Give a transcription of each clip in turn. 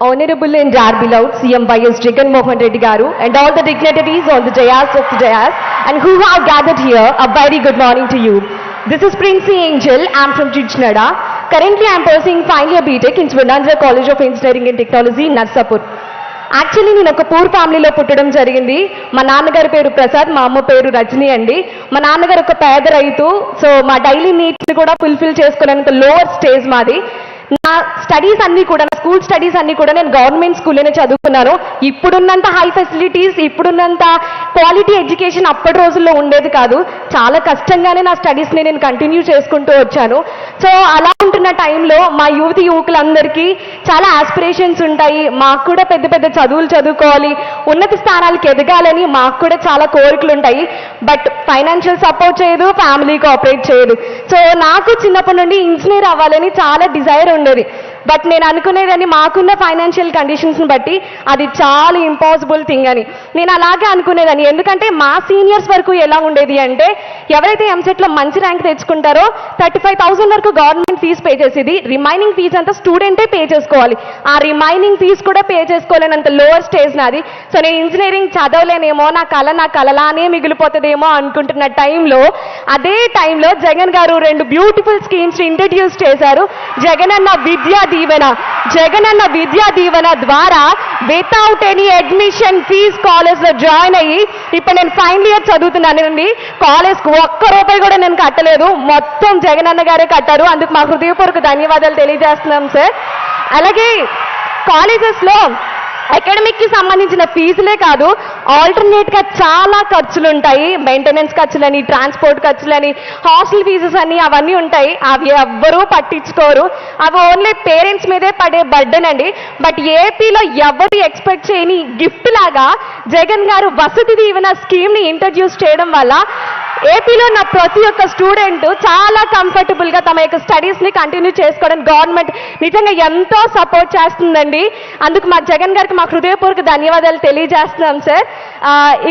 Honorable and our beloved CM YS Jagan Mohan Reddy Garu and all the dignitaries on the dais of the dais and who have gathered here, a very good morning to you. This is Princey Angel. I'm from Chichnada. Currently, I'm pursuing final year BTech in Swarnandra College of Engineering and Technology, Narsapur. Actually నేను ఒక poor ఫ్యామిలీలో పుట్టడం జరిగింది మా నాన్నగారి పేరు ప్రసాద్ మా అమ్మ పేరు రజని అండి మా నాన్నగారు ఒక పేద రైతు సో మా డైలీ నీడ్స్ కూడా ఫుల్ఫిల్ చేసుకోవడానికి లోవర్ స్టేజ్ మాది నా స్టడీస్ అన్నీ కూడా నా స్కూల్ స్టడీస్ అన్నీ కూడా నేను గవర్నమెంట్ స్కూల్లోనే చదువుకున్నాను. ఇప్పుడున్నంత హై ఫెసిలిటీస్ ఇప్పుడున్నంత క్వాలిటీ ఎడ్యుకేషన్ అప్పటి రోజుల్లో ఉండేది కాదు. చాలా కష్టంగానే నా స్టడీస్ని నేను కంటిన్యూ చేసుకుంటూ వచ్చాను. సో అలా ఉంటున్న టైంలో మా యువతి యువకులందరికీ చాలా ఆస్పిరేషన్స్ ఉంటాయి. మాకు కూడా పెద్ద పెద్ద చదువులు చదువుకోవాలి. ఉన్నత స్థానాలకు ఎదగాలని మాకు కూడా చాలా కోరికలు ఉంటాయి. బట్ ఫైనాన్షియల్ సపోర్ట్ చేయదు ఫ్యామిలీ కోఆపరేట్ చేయదు. సో నాకు చిన్నప్పటి నుండి ఇంజనీర్ అవ్వాలని చాలా డిజైర్ ఉండేది. బట్ నేను అనుకునేదని మాకున్న ఫైనాన్షియల్ కండిషన్స్ని బట్టి అది చాలా ఇంపాసిబుల్ థింగ్ అని. నేను అలాగే అనుకునేదాన్ని. ఎందుకంటే మా సీనియర్స్ వరకు ఎలా ఉండేది అంటే ఎవరైతే ఎంసెట్లో మంచి ర్యాంక్ తెచ్చుకుంటారో థర్టీ ఫైవ్ థౌసండ్ వరకు గవర్నమెంట్ ఫీజు పే చేసేది. రిమైనింగ్ ఫీజు అంతా స్టూడెంటే పే చేసుకోవాలి. ఆ రిమైనింగ్ ఫీజు కూడా పే చేసుకోలేనంత లోవర్ స్టేజ్ నాది. సో నేను ఇంజనీరింగ్ చదవలేనేమో నా కళ నా కలలానే మిగిలిపోతుందేమో అనుకుంటున్న టైంలో అదే టైంలో జగన్ గారు రెండు బ్యూటిఫుల్ స్కీమ్స్ ఇంట్రడ్యూస్ చేశారు. జగన్ అన్న విద్యా దీవెన. జగన్ అన్న విద్యా దీవెన ద్వారా వితౌట్ ఎనీ అడ్మిషన్ ఫీజ్ కాలేజ్లో జాయిన్ అయ్యి ఇప్పుడు నేను ఫైనల్ ఇయర్ చదువుతున్నానండి కాలేజ్కు ఒక్క రూపాయి కూడా నేను కట్టలేదు. మొత్తం జగన్ అన్న గారే కట్టారు. అందుకు మా హృదయపూర్వక ధన్యవాదాలు తెలియజేస్తున్నాం సార్. అలాగే కాలేజెస్లో అకాడమిక్కి సంబంధించిన ఫీజులే కాదు. ఆల్టర్నేట్గా చాలా ఖర్చులు ఉంటాయి మెయింటెనెన్స్ ఖర్చులని ట్రాన్స్పోర్ట్ ఖర్చులని హాస్టల్ ఫీజెస్ అని అవన్నీ ఉంటాయి. అవి ఎవ్వరూ పట్టించుకోరు. అవి ఓన్లీ పేరెంట్స్ మీదే పడే బర్డెన్ అండి. బట్ ఏపీలో ఎవరు ఎక్స్పెక్ట్ చేయని గిఫ్ట్ లాగా జగన్ గారు వసతి దీవెన స్కీమ్ని ఇంట్రడ్యూస్ చేయడం వల్ల ఏపీలో నా ప్రతి ఒక్క స్టూడెంట్ చాలా కంఫర్టబుల్గా తమ యొక్క స్టడీస్ని కంటిన్యూ చేసుకోవడానికి గవర్నమెంట్ నిజంగా ఎంతో సపోర్ట్ చేస్తుందండి. అందుకు మా జగన్ గారికి మా హృదయపూర్వక ధన్యవాదాలు తెలియజేస్తున్నాం సార్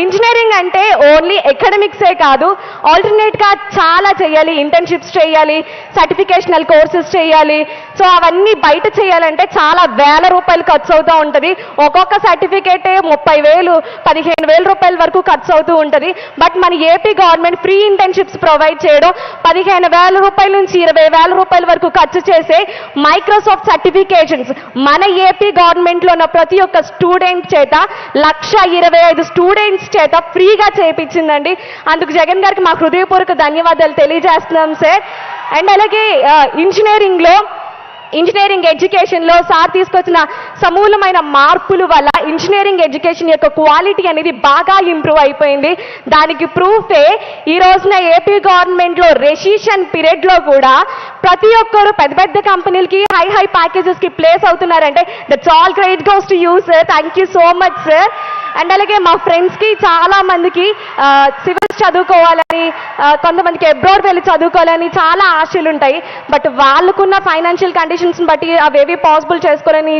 ఇంజనీరింగ్ అంటే ఓన్లీ ఎకడమిక్సే కాదు ఆల్టర్నేట్గా చాలా చేయాలి ఇంటర్న్షిప్స్ చేయాలి సర్టిఫికేషనల్ కోర్సెస్ చేయాలి. సో అవన్నీ బయట చేయాలంటే చాలా వేల రూపాయలు ఖర్చు అవుతూ ఉంటుంది. ఒక్కొక్క సర్టిఫికేటే ముప్పై వేలు పదిహేను వేల రూపాయల వరకు ఖర్చు అవుతూ ఉంటుంది. బట్ మన AP government free internships provide చేయడం పదిహేను వేల రూపాయల నుంచి ఇరవై వేల రూపాయల వరకు ఖర్చు చేసే మైక్రోసాఫ్ట్ సర్టిఫికేషన్స్ మన ఏపీ గవర్నమెంట్లో ఉన్న ప్రతి ఒక్క స్టూడెంట్ చేత లక్ష ఇరవై ఐదు స్టూడెంట్స్ చేత ఫ్రీగా చేయించిందండి. అందుకు జగన్ గారికి మా హృదయపూర్వక ధన్యవాదాలు తెలియజేస్తున్నాం సార్ అండ్ అలాగే ఇంజనీరింగ్లో ఇంజనీరింగ్ ఎడ్యుకేషన్లో సార్ తీసుకొచ్చిన సమూలమైన మార్పుల వల్ల ఇంజనీరింగ్ ఎడ్యుకేషన్ యొక్క క్వాలిటీ అనేది బాగా ఇంప్రూవ్ అయిపోయింది. దానికి ప్రూఫే ఈ రోజున ఏపీ గవర్నమెంట్లో రెసిషన్ పీరియడ్లో కూడా ప్రతి ఒక్కరు పెద్ద పెద్ద కంపెనీలకి హై హై ప్యాకేజెస్కి place అవుతున్నారంటే that's all great goes to you sir thank you so much sir and అలాగే మా ఫ్రెండ్స్కి చాలా మందికి సివిల్స్ చదువుకోవాలి కొంతమందికి అబ్రాడ్ వెళ్ళి చదువుకోవాలని చాలా ఆశలు ఉంటాయి బట్ వాళ్ళకున్న ఫైనాన్షియల్ కండిషన్స్ని బట్టి అవేవి పాసిబుల్ చేసుకోలేని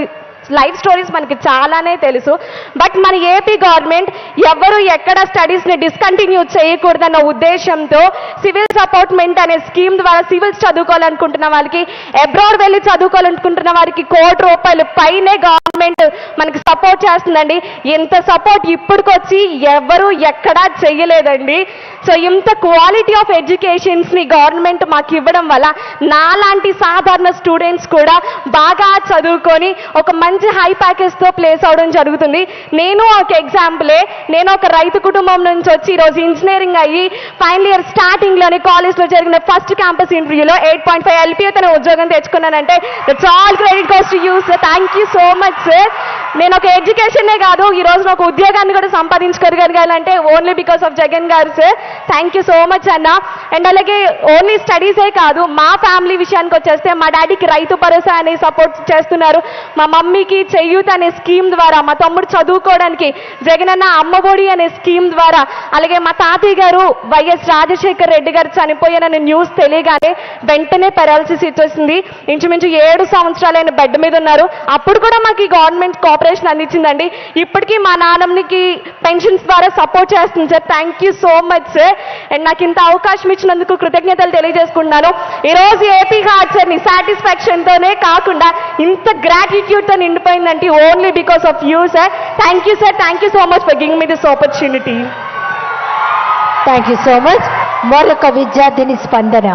లైఫ్ స్టోరీస్ మనకి చాలానే తెలుసు. బట్ మన ఏపీ గవర్నమెంట్ ఎవరు ఎక్కడ స్టడీస్ని డిస్కంటిన్యూ చేయకూడదన్న ఉద్దేశంతో సివిల్ సపోర్ట్మెంట్ అనే స్కీమ్ ద్వారా సివిల్స్ చదువుకోవాలనుకుంటున్న వాళ్ళకి అబ్రాడ్ వెళ్ళి చదువుకోవాలనుకుంటున్న వారికి కోటి రూపాయలు పైనే డిపార్ట్మెంట్ మనకి సపోర్ట్ చేస్తుందండి. ఇంత సపోర్ట్ ఇప్పటికొచ్చి ఎవరు ఎక్కడా చెయ్యలేదండి సో ఇంత క్వాలిటీ ఆఫ్ ఎడ్యుకేషన్స్ని గవర్నమెంట్ మాకు ఇవ్వడం వల్ల నాలాంటి సాధారణ స్టూడెంట్స్ కూడా బాగా చదువుకొని ఒక మంచి హై ప్యాకేజ్తో ప్లేస్ అవడం జరుగుతుంది. నేను ఒక ఎగ్జాంపులే నేను ఒక రైతు కుటుంబం నుంచి వచ్చి ఈరోజు ఇంజనీరింగ్ అయ్యి ఫైనల్ ఇయర్ స్టార్టింగ్ కాలేజ్లో కాలేజ్లో జరిగిన ఫస్ట్ క్యాంపస్ ఇంటర్వ్యూలో ఎయిట్ పాయింట్ ఫైవ్ ఎల్పీఓ తన ఉద్యోగం తెచ్చుకున్నానంటే that's all credit goes to you thank you so much sir నేను ఒక ఎడ్యుకేషనే కాదు ఈ రోజు ఒక ఉద్యోగాన్ని కూడా సంపాదించుకోగలగాలంటే only because of Jagan garu sir thank you so much అన్న. అండ్ అలాగే ఓన్లీ స్టడీసే కాదు మా ఫ్యామిలీ విషయానికి వచ్చేస్తే మా డాడీకి రైతు భరోసా అనే సపోర్ట్ చేస్తున్నారు. మా మమ్మీకి చెయ్యూత్ అనే స్కీమ్ ద్వారా మా తమ్ముడు చదువుకోవడానికి జగన్ అన్న అమ్మఒడి అనే స్కీమ్ ద్వారా అలాగే మా తాతయ్య గారు వైఎస్ రాజశేఖర్ రెడ్డి గారు చనిపోయారనే న్యూస్ తెలియగానే వెంటనే పెరాలసిస్ ఇచ్చేసింది ఇంచుమించు ఏడు సంవత్సరాలైన బెడ్ మీద ఉన్నారు. అప్పుడు కూడా మాకు ఈ గవర్నమెంట్ కోఆపరేట్ కోఆపరేషన్ అందించిందండి. ఇప్పటికీ మా నాన్నమ్మకి పెన్షన్స్ ద్వారా సపోర్ట్ చేస్తుంది sir. Thank you so much sir and నాకు ఇంత అవకాశం ఇచ్చినందుకు కృతజ్ఞతలు తెలియజేసుకుంటున్నాను. ఈరోజు ఏపీ హార్ట్ సార్ నీ సాటిస్ఫాక్షన్తోనే కాకుండా ఇంత గ్రాటిట్యూడ్తో నిండిపోయిందంటే only because of you sir thank you sir thank you so much for giving me this opportunity thank you so much మరొక విద్యార్థిని స్పందన.